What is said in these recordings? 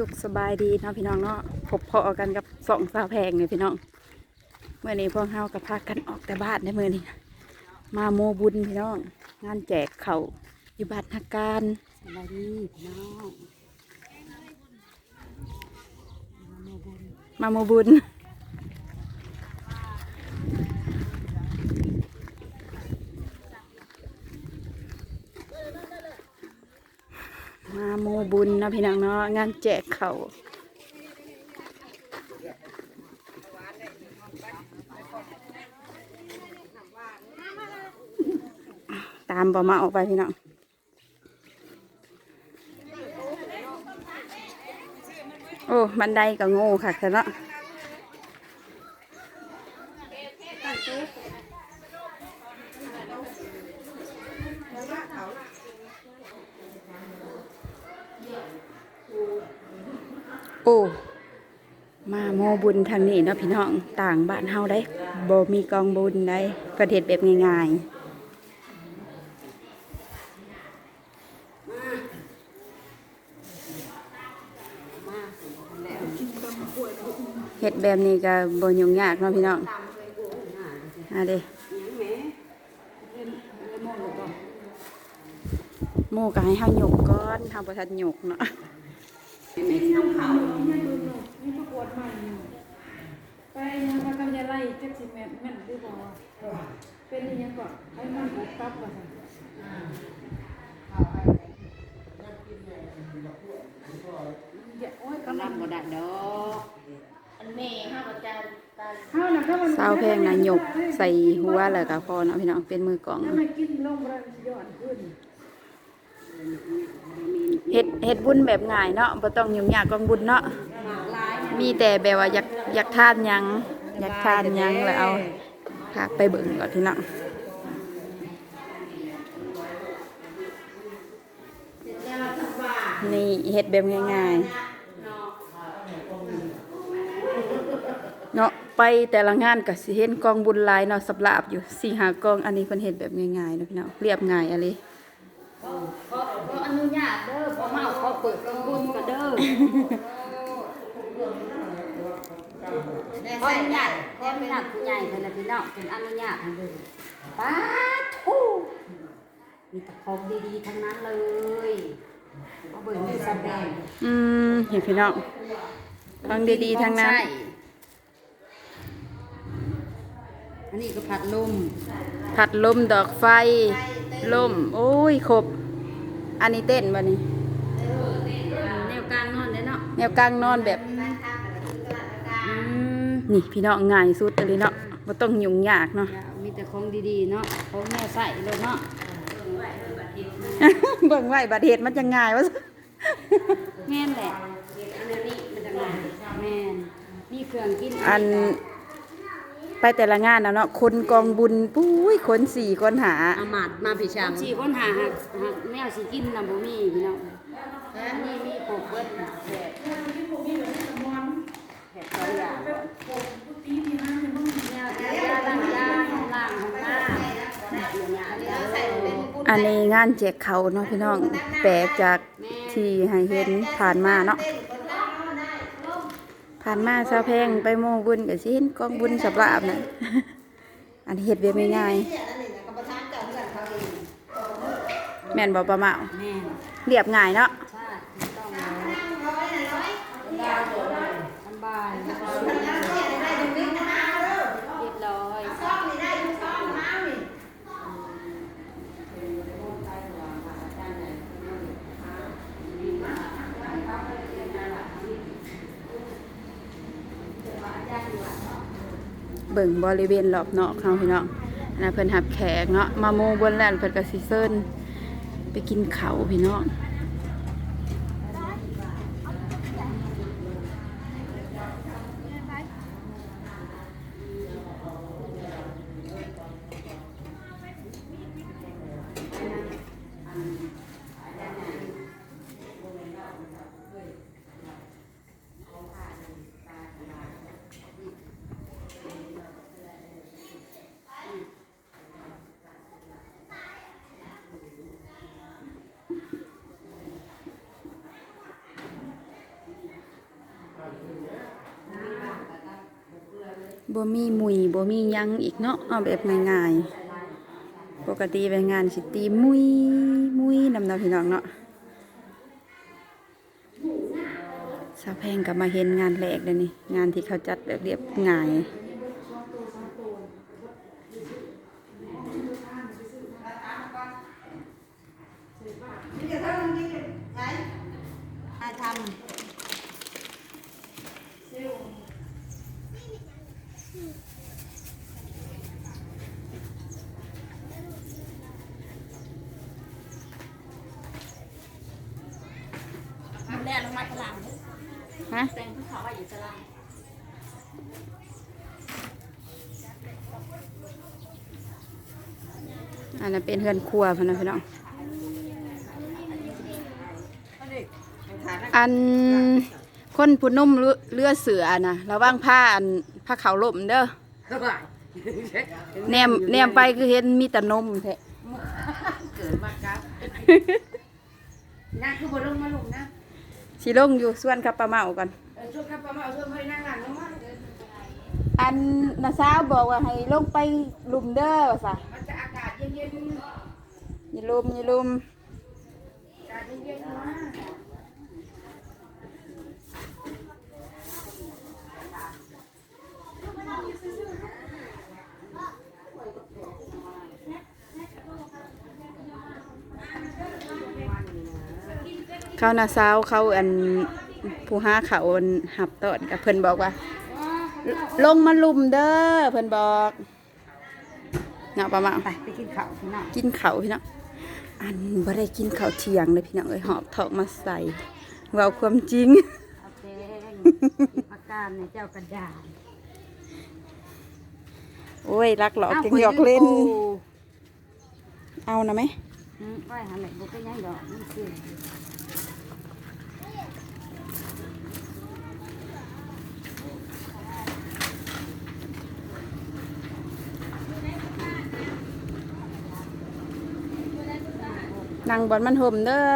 สุขสบายดีเนาะพี่น้องเนาะพบพอกันกับสองสาวแพงเนี่ยพี่น้องเมื่อนี้พวกเฮากับพากันออกแต่บ้านในมือนี้มาโมบุญพี่น้อง งานแจกเขาอยู่บ้านทักการสบายดีพี่น้องมาโมบุญ มาโมบุญนะพี่น้องเนาะงานแจกเขาตามบอมาออกไปพี่น้องโอ้บันไดก็โง่ค่ะแต่เนาะ โอ้มาโมบุญทางนี้เนาะพี่น้องต่างบ้านเฮาได้บ่มีกองบุญได้ประเทศแบบง่ายๆเฮ็ดแบบนี้ก็บ่ยุ่งยากเนาะพี่น้องอะเด้โมก็ให้เฮาหยกก่อนเฮาบ่ทันหยกเนาะ นี่ประกวดใหม่อยู่ไปยังพากันจะไล่เจ็ดสิบแม่แม่นหรือเปล่าเป็นยังก่อนให้มันบุกกลับมาสั่อย่าโอ้ยกำลังบ่ได้ดอกอันแม่ห้าก็จะตาเฮาน่ะถ้าแพงนะหยกใส่หัวแล้วก็พอเนาะพี่น้องเป็นมือกลอง ถ้ามันกินลงบ่ได้ย้อนขึ้น เฮ็ดเฮ็ดบุญแบบง่ายเนาะบ่ต้องยุ่งยากกองบุญเนาะมีแต่แบบว่าอยากอยากทานหยังอยากทานหยังแล้วเอาพาไปเบิ่งก่อนพี่น้องนี่เฮ็ดแบบง่ายๆเนาะไปแต่ละงานก็สิเห็นกองบุญหลายเนาะสับลาบอยู่สี่หากองอันนี้เพิ่นเฮ็ดแบบง่ายๆเนาะพี่น้องเรียบง่ายอะไร ขอขออนุญาตเด้อพอ เปิดกองบุญก็เด้อขออนุญาตขออนุญาตผู้ใหญ่เพิ่นน่ะพี่น้องเป็นอนุญาตให้เด้อป้าทูมีแต่ของดีๆทั้งนั้นเลยเอาเบิ่งมีสแดงอืมเห็นพี่น้องฟังดีๆทั้งนั้นอันนี้ก็ผัดลมผัดลมดอกไฟลมโอ้ยครบอันนี้เต้นบ่นี่วกลางนอนได้เนาะ แนวกลางนอนแบบอืมนี่พี่น้องง่ายสุดเลยเนาะบ่ต้องยุ่งยากเนาะ มีแต่ของดีๆเนาะของแม่ใส่เลยเนาะ เบิ่งไว้บัดเหตุมันจะง่ายวะแม่นแหละอันนี้มันจะง่ายแม่นมีเครื่องกินอัน ไปแต่ละงานนะเนาะคนกองบุญปุ้ยคนสี่คนหา อามาดมาพี่ชามสี่คนหาหักหักแนวสิกินน่ะบ่มีพี่น้อง อันนี้มีปกเบิดแผดแผดสองอย่างแนวยาล้างยาล้างห้องน้ำแล้วใส่เป็นอันนี้งานแจกเขาวเนาะพี่น้องแปลกจากที่ให้เห็นผ่านมาเนาะผ่านมาสาวแพงไปโมบุญกับสิเห็นกองบุญสับลาบนะอันนี้เฮ็ดเวียไม่ง่ายแม่นบ่ประมาแม่นเรียบง่ายเนาะ ใช่ถูกต้องเลยสบายเรียบร้อย เบิ่งบริเวณรอบนอกเขาพี่น้องอันนั้นเพิ่นหับแขกเนาะมาโมบนแลนเพิ่นก็สิเซินไปกินเขาพี่น้อง บ่มีมุยบ่มียังอีกเนาะเอาแบบง่ายๆ ปกติไปงานสิตีมุยมุยนำเนาพี่น้องเนาะสาวแพงกับมาเห็นงานแรกเลยนี่งานที่เขาจัดแบบเรียบง่าย มันแดดลงมาตลาดฮะแตงภูเขาว่าอยู่ตลาดอันนั้นเป็นเฮือนครัวพะนะพี่น้องอันคนผู้นุ่มเรือเรือเสือนะระว่างผ้าอันผ้าขาวล่มเด้อำแนมแนมไปคือเห็นมีแต่นมแท้เกิดมาครับนั่งคือบนลงมาลงนะ สิลงอยู่ส่วนกับปลาเมาก่อนเออช่วงครับประมาณช่วงให้นั่งหลังลงมาเดินอันนาซาวบอกว่าให้ลงไปลุมเด้อว่าซะมันจะอากาศเย็นๆอย่าลุมอย่าลุมอากาศเย็นๆนะ เขานาซาวเขาอันผู้หาเขาอันหับตอนกับเพิ่นบอกว่า ลงมาลุมเด้อเพิ่นบอกเนาะปลาเมาไปไปกินข้าวพี่น้องกินเขาวพี่น้องอันบ่ได้กินข้าวเที่ยงเลยพี่น้องเอ้ยหอบทอกมาใส่เว่าความจริงเอาแกงอาการในเจ้ากระดาษโอ้ยรักหลอกจังหยอกเล่นโอ้เอานะไหมอืมไว้หันไหนบุกไปยังดอกนี่สิ นั่งบอนมันห่มเด้อ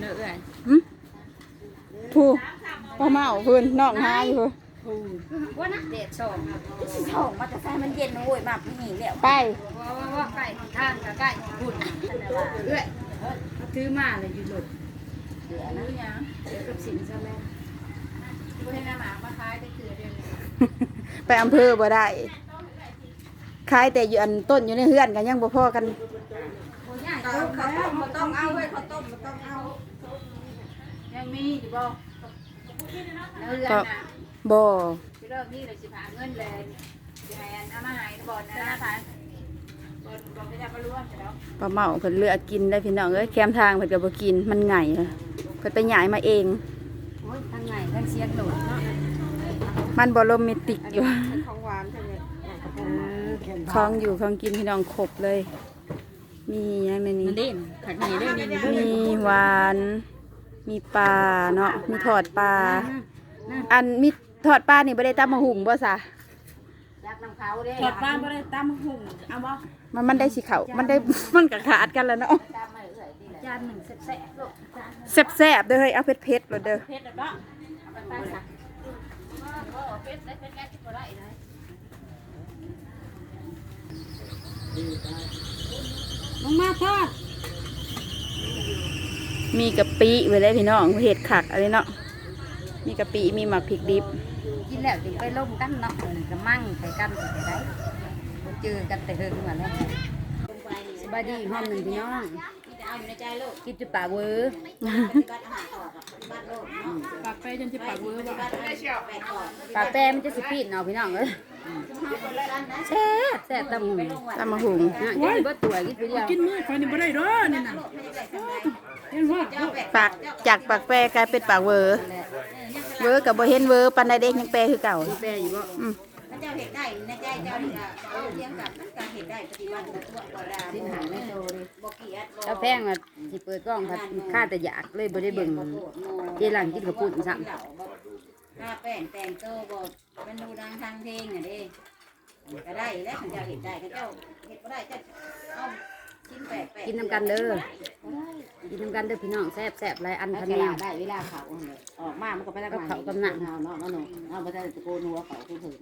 เด้อเอ้ยหึผู้ป้าเมาเพิ่นน้องหาอยู่ว่านะเด็ดสองสองมาจะใส่มันเย็นโอ้ยมาพี่นี่แล้วไปว่าว่าว่าใกล้ทางกับใกล้หุ่นเอ้ยถือมาเลยอยู่หลดเดี๋ยวนะเดี๋ยวกับสินใช่ไหมบ่ให้น้ำหมามาขายได้คือเดือนไปอำเภอบ่ได้ ขายแต่อยู่อันต้นอยู่ในเฮือนกันยังบ่พอกันเขาเขาต้มมาต้องเอาเว้ยเขาต้มมาต้องเอายังมีอยู่บ่เนื้อเรือนก็น่ะบ่สิเลิกนี่เลยสิหาเงินเลยสิให้อันเอามาให้บ่อนนะนะทานบ่อนบ่อนก็จะมาร่วมแต่แล้วป้าเมาเพิ่นเลือกกินได้พี่น้องเอ้ยแคมทางเพิ่นก็บ่กินมันไงค่ะเพิ่นไปย้ายมาเอง โอ้ยทางไงทางเสียงโหลดเนาะมันบ่โรแมนติกอยู่ของหวานใช่ไหมเออแข็งของอยู่ของกินพี่น้องครบเลย มีหยังในนี้มันเด่นขัดหนีได้นี่นี่มีหวาน มีปลาเนาะ มีทอดปลา อันมีทอดปลานี่บ่ได้ตำมะหุงบ่ซะยักน้ำเขาเด้ถอดบ้านบ่ได้ตำหุ่งเอาบ่มันมันได้สิเขามันได้มันก็ขาดกันแล้วเนาะจานหนึ่งแซ่บๆลูกจานแซ่บๆเด้อเฮ้ยเอาเผ็ดๆโลดเด้อเพชรเนาะเอาไปตั้งสักเพชรได้เพชรแก่ที่บ่ได้เลย ลงมาทอดมีกะปิไว้เลยพี่น้องเห็ดขักอะไรเนาะมีกะปิมีหมักพริกดิบกินแล้วจึงไปลงกันเนาะกระมั่งใส่กันใส่ได้บ่เจอกันแต่เฮิงมาแล้วสบายดีห้องหนึ่งพี่น้อง เอาอยู่ในใจลูกกินจุป่าเวอร์ปากไปจนสิปากเวอร์บ่ปลาแป้มันจะสิปีนเนาะพี่น้องเอ้ยแซ่บแซ่บตำหูตำมะหุงนะกินเบิดตัวกินไปเดียวกินมื้อคอยนี่บ่ได้เด้อนี่น่ะเห็นบ่ปากจากปากแปรกลายเป็นปากเวอร์เวอร์กับบ่เห็นเวอร์ปันใดเด็กยังแปรคือเก่าแป้อยู่บ่อืมพระเจ้าเห็นได้ในใจเจ้านี่ก็เอาเลี้ยงกับมันการเห็นได้ปฏิบัติตัวตัวกว่าดาสินหาไม่โตเลยบ่เกียดบ่ถ้าแพงอะสิเปิดกล้องค่ะค่าแต่อยากเลยบ่ได้เบิ่งเจหลังกินกับปุ่นซ้ำเหล่าบ่ถ้าแป้งแต่งโตบ่มันดูดังทางเพลงน่ะเด้ก็ได้แล้วพระเจ้าเห็นได้พระเจ้าเห็นบ่ได้เจ้าเอากินแปลกๆกินน้ำกันเด้อ กินนำกันเด้อพี่น้องแซ่บแซ่บหลายอันถ้าพันแกแนลาได้เวลาเขาเนี่ยออกมามันก็ไปแล้วกับเขากำนันเอาเนาะมันนูเอาไปได้ตะโกนหัวเขาคือถึง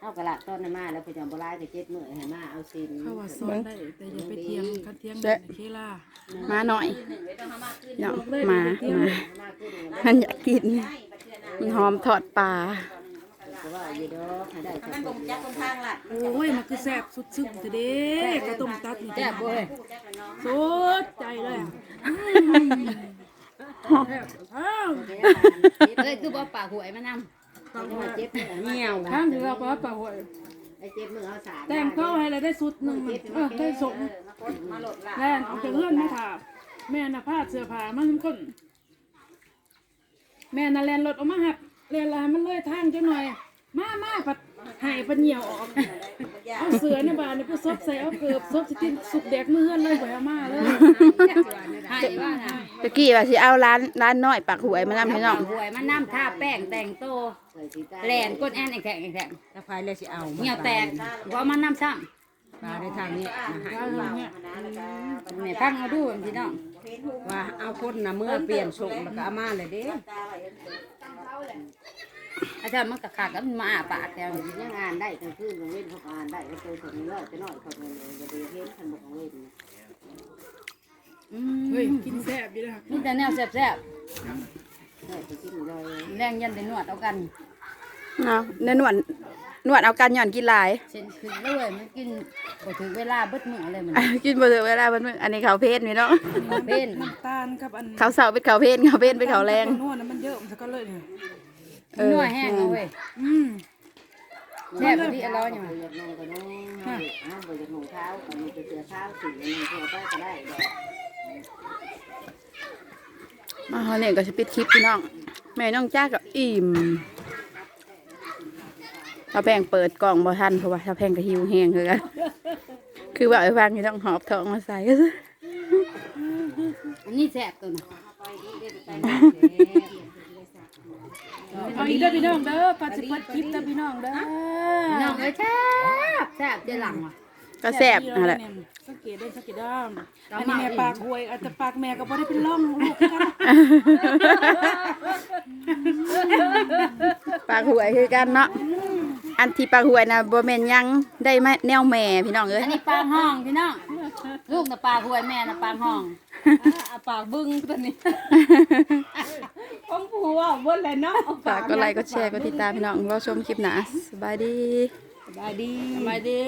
เอากระละต้นมาแล้วพยายามโบราณก็เจ็ดมือให้มาเอาซินเขาว่าสอนได้แต่อย่าไปเทียงกันเทียงกันเคล่ามาหน่อยหนึ่งไว้ต้องทำมากขึ้นเนาะมามามากขึ้นมันอยากกินมันหอมทอดปลาเพราะว่าอยู่ดอกให้ได้มันบ่งจักคนทางลัดโอ้ยมันคือแซ่บสุดซึ้งเถอะเด้กระต้มตัดนี่แซ่บเว้ยสุดใจเลยอะแซ่บอ้าวเอ้ยคือบ่ปากหวยมานำ ต้องมาเจ็บมือเหี่ยวข้างที่เราก็ปลาหวยไอ้เจ็บมือเอาสารแต่งเข้าให้เราได้สุดหนึ่งมันเออได้สมมาโหลดละแล่นออกจากเลื่อนมาถามแม่น่ะพาดเสื้อผ้ามันคนแม่น่ะแลนรถออกมาหับแลนลามันเลยทางจังหน่อย มามาปัดใหายปัดเหนียวออกเอาเสือในบ้านนี่ไปซบใส่เอาเกือบซบสตินสุกแดกมือเฮือนเลยบ่เอามาเลยให้ ว่าน่ะตะกี้ว่าสิเอาร้านร้านน้อยปักหวยมานำพี่น้อง หวยมานำทาแป้งแต่งโตวใส่สีตาแลนก้นแอนแข็งแข็งถ้าพายเลยสิเอาเหี่ยวแตกบ่เอามานำซ้ำปลาในทางนี้มาให้เอาเลยเนี่ยแม่ฟังเอาดูพี่น้องว่าเอาคนน่ะเมื่อเปลี่ยนส่งแล้วก็เอามาเลยเด้อาจารย์มันก็ขาดแล้วมันมาอาปากแต่แต่ยังงานได้กลางคืนกลางเว้นเขาอ่านได้ก็เจอคนน้อยไปหน่อยคนนึงจะไปเห็นคนบอกเว้น อืเฮ้ยมกินแซ่บอยู่เลยค่ะมีแต่แนวแซ่บใช่ไปกินเลยๆแรงยันได้นวดเอากันเนาะเนื้อนวดนวดเอากันหย่อนกินหลายเส้นขึ้นเลยมันกินบ่ถึงเวลาเบิดมื้อเลยมันกินบ่ถึงเวลาเพิ่นมื้ออันนี้เขาวเพศพี่น้องเป็นน้ำตาลกับอันเขาวเสาร์เป็นเขาวเพศเขาวเพศเป็นเขาวแรง นวดน่ะมันเยอะมันก็เลยเนี่ยเออ นัวแห้งเอาเว้ยอืมแซ่บบ่ดีอร่อยอยู่ไปยัดนงก็น้องห้ามไปยัดนงเท้าก็มีเสือเท้าสีนึงตัวไปก็ได้ดอก มาเฮาเนี่ยก็สิปิดคลิปพี่น้อง แม่น้องจ้าก็อิ่มถ้าแพงเปิดกล่องบ่ทันเพราะว่าถ้าแพงก็หิวแห้งคือกัน คือว่าไอ้ฟังนี่ต้องหอบท้องมาใส่อันนี้แซ่บตัวน่ะเอาอีกเด้อพี่น้องเด้อปัดสิปัดคลิปเด้อพี่น้องเด้อ พี่น้องเอ้ยแซ่บแซ่บเดี๋ยวหลังว่ะ ก็แซ่บนั่นแหละ สังเกตได้สังเกตได้อันนี้แม่ปากหวยอาจจะปากแม่ก็บ่ได้เป็นร่องลูกกันปลาหวยคือกันเนาะอันที่ปลาหวยนะบ่แม่นหยังได้มาแนวแม่พี่น้องเอ้ยอันนี้ปางห้องพี่น้องลูกน่ะปลาหวยแม่น่ะปางห้องอะปากบึ้งตัวนี้ของผัวเบิ่นเลยเนาะฝากกดไลค์กดแชร์กดติดตามพี่น้องรอชมคลิปหน้าสบายดีสบายดีสบายดี